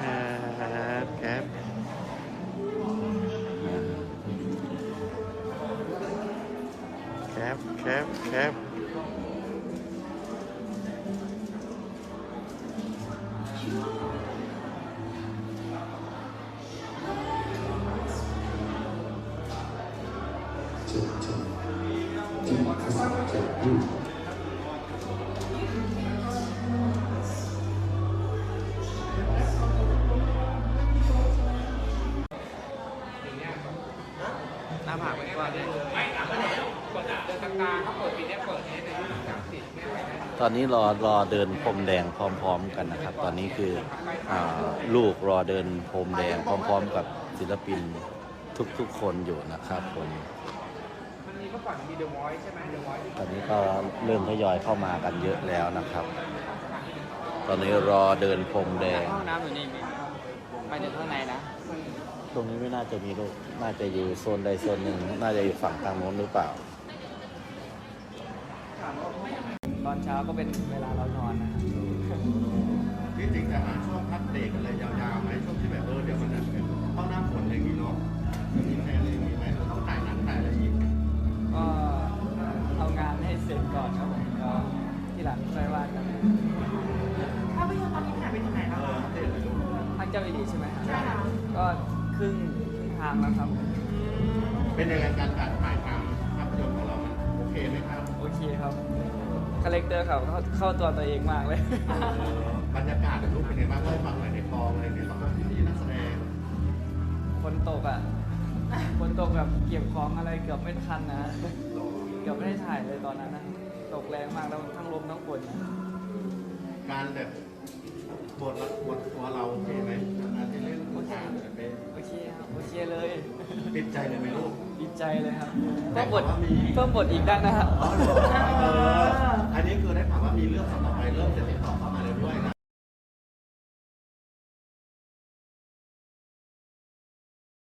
ครับครับคาผากไปกว้างไม่ถามว่าแล้วกดเดินตางๆเขาเปิดปีนี้เปิดนี้ในยุคสามสิบไม่ไหวนะตอนนี้รอรอเดินพรมแดงพร้อม ๆ กันนะครับ ตอนนี้คืออาลูกรอเดินพรมแดงพร้อม ๆ กับศิลปินทุกๆคนอยู่นะครับผมมันมีเมื่อก่อนมีเดอะวอยใช่ไหมเดอะวอยตอนนี้ก็เริ่มทยอยเข้ามากันเยอะแล้วนะครับ ตอนนี้รอเดินพรมแดง ห้องน้ำอยู่นี่มีไปถึงข้างในนะ ตรงนี้ไม่น่าจะมีลูก น่าจะอยู่โซนใดโซนหนึ่ง น่าจะอยู่ฝั่งทางโน้นหรือเปล่า ตอนเช้าก็เป็นเวลาเรานอนนะที่จริงจะหาช่วงพักเบรกอะไรยาวๆไหมช่วงที่แบบเออเดี๋ยวมันจะเป็นเข้าหน้าฝนอย่างนี้เนาะมีแพลนอะไรอย่างนี้ไหมเราต้องถ่ายหนังถ่ายอะไรอีกก็เอางานให้เสร็จก่อนครับผมก็ที่หลังค่อยว่ากันภาพยนตร์ตอนนี้ถ่ายไปถึงไหนเอแล้วอคะอัปเดตเลยลูกทางเจ้าวิดีใช่ไหมใช่ค่ะก็ ครึ่งครึ่งทางแล้วครับ เป็นยังไงการถ่ายถ่ายทำภาพยนตร์ของเรามันโอเคไหมครับ โอเคครับคาแรคเตอร์เขาเข้าเข้าตัวตัวเองมากเลย บรรยากาศในรูปเป็นยังไงบ้างเล่าให้ฟังหน่อยในกองอะไรเนี่ยสำหรับพี่ๆนักแสดงฝนตกอะฝนตกแบบเก็บของอะไรเกือบไม่ทันนะเกือบไม่ได้ถ่ายเลยตอนนั้นนะตกแรงมากแล้วทั้งลมทั้งฝนนะการแบบบทละบทตัวเราโอเคไหม ครับโอเคเลยติดใจเลยไหมลูก ดีใจเลยครับได้เพิ่มบทข่าวว่ามี เพิ่มบทอีกได้นะครับ อ๋อเหรอเอออันนี้คือได้ข่าวว่ามีเรื่องต่อไปเริ่มจะติดต่อเข้ามาเลยด้วยนะ